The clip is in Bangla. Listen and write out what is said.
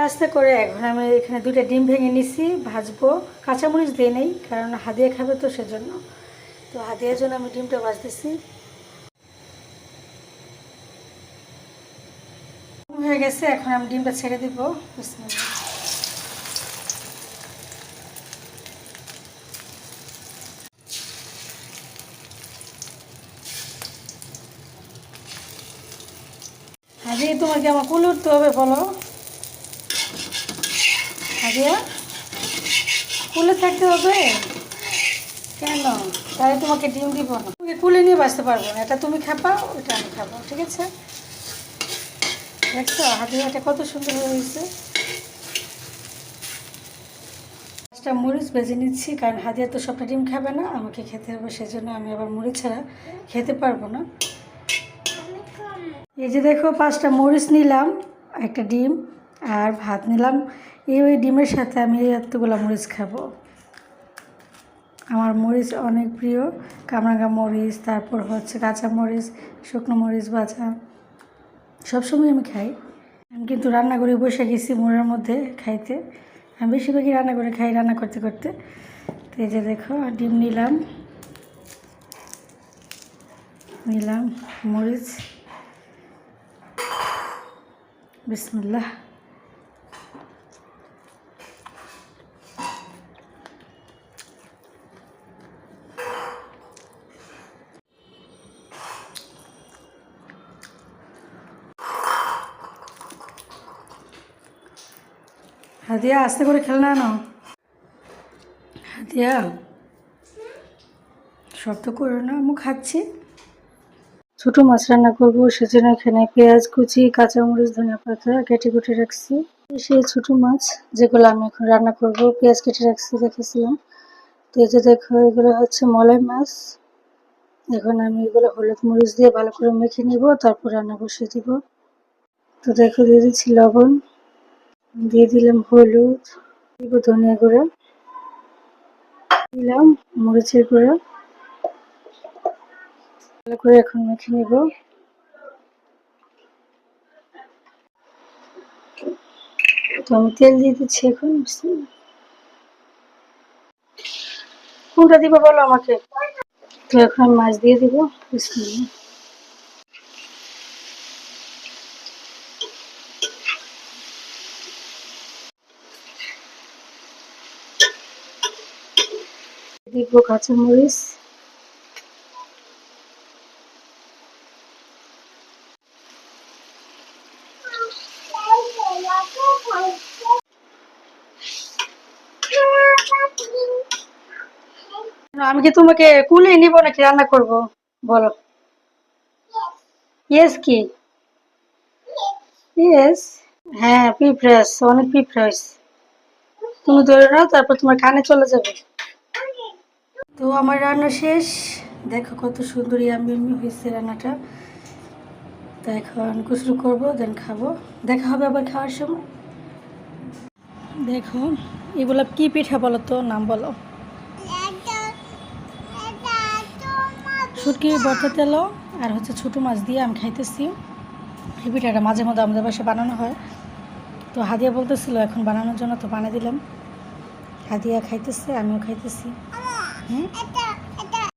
নাস্তা করে এখন আমি এখানে দুইটা ডিম ভেঙে নিছি, ভাজবো। কাঁচামরিচ দিয়ে নেই, কারণ হাদিয়া খাবে তো সেজন্য। তো হাদিয়ার জন্য আমি ডিমটা ভাজতেছি। হয়ে গেছে, এখন আমি ডিমটা ছেড়ে দিব। হাদিয়া তোমাকে আমার কুল উঠতে হবে, বলো। হাদিয়া কুলে থাকতে হবে। কেন? তাহলে তোমাকে ডিম দিব না। তোমাকে কুলে নিয়ে বাঁচতে পারব না। এটা তুমি খাবা ওটা আমি খাব, ঠিক আছে? দেখছ হাদিয়াটা কত সুন্দর হয়েছে পাঁচটা মরিচ বেজে নিচ্ছি, কারণ হাদিয়া তো সবটা ডিম খাবে না, আমাকে খেতে হবে, সেজন্য আমি আবার মরিচ ছাড়া খেতে পারব না। এই যে দেখো, পাঁচটা মরিচ নিলাম, একটা ডিম, আর ভাত নিলাম। এই ওই ডিমের সাথে আমি এতগুলো মরিচ খাব। আমার মরিচ অনেক প্রিয়। কামরাঙ্গা মরিচ, তারপর হচ্ছে কাঁচা মরিচ, শুকনো মরিচ ভাজা সবসময় আমি খাই। আমি কিন্তু রান্না করে বসে গেছি মোড়ের মধ্যে খাইতে। আমি বেশিরভাগই রান্না করে খাই, রান্না করতে করতে। তো এই যে দেখো, ডিম নিলাম। নিলাম মরিচ। বিসমুল্লাহ। হাদিয়া আস্তে করে খেলনা আনো। হাদিয়া শব্দ করো না আমি খাচ্ছি। ছোটো মাছ রান্না করব, সেজন্য এখানে পেঁয়াজ কুচি, কাঁচামরিচ, ধনিয়া পাতা কেটে কুটে রাখছি। সেই ছোটো মাছ যেগুলো আমি এখন রান্না করব, পেঁয়াজ কেটে রাখছি দেখেছিলাম। তো এই যে দেখো, এগুলো হচ্ছে মলাই মাছ। এখন আমি এগুলো হলুদ মরিচ দিয়ে ভালো করে মেখে নিব, তারপর রান্না বসিয়ে দিব। তো দেখো, দিয়ে দিচ্ছি লবণ। দিয়ে দিলাম হলুদ, দিব ধনিয়া গুঁড়ো, দিলাম মরিচের গুঁড়ো। ভালো করে এখন মেখে নিব। তো আমি তেল দিয়ে দিচ্ছি এখন কোনটা দিব বলো আমাকে? তো এখন মাছ দিয়ে দিব দিব কাঁচামরিচ আমি কি তোমাকে কুলে নিব নাকি রান্না করব? বলো। ইয়েস কি? ইয়েস হ্যাঁ পিঁপড়াস অনেক পিঁপড়াস তুমি ধরে নাও, তারপর তোমার কানে চলে যাবে। তো আমার রান্না শেষ। দেখো কত সুন্দর ইয়ামি হয়েছে রান্নাটা। তো এখন কুচরু করব দেন খাব। দেখা হবে আবার খাওয়ার সময়। দেখো, এগুলো কি পিঠা বলো তো? নাম বলো। শুটকি বর্তা তেল আর হচ্ছে ছোটো মাছ দিয়ে আমি খাইতেছি। এই পিঠাটা মাঝে মধ্যে আমাদের বাসায় বানানো হয়। তো হাদিয়া বলতেছিল, এখন বানানোর জন্য তো বানিয়ে দিলাম। হাদিয়া খাইতেছে, আমিও খাইতেছি। 嗯，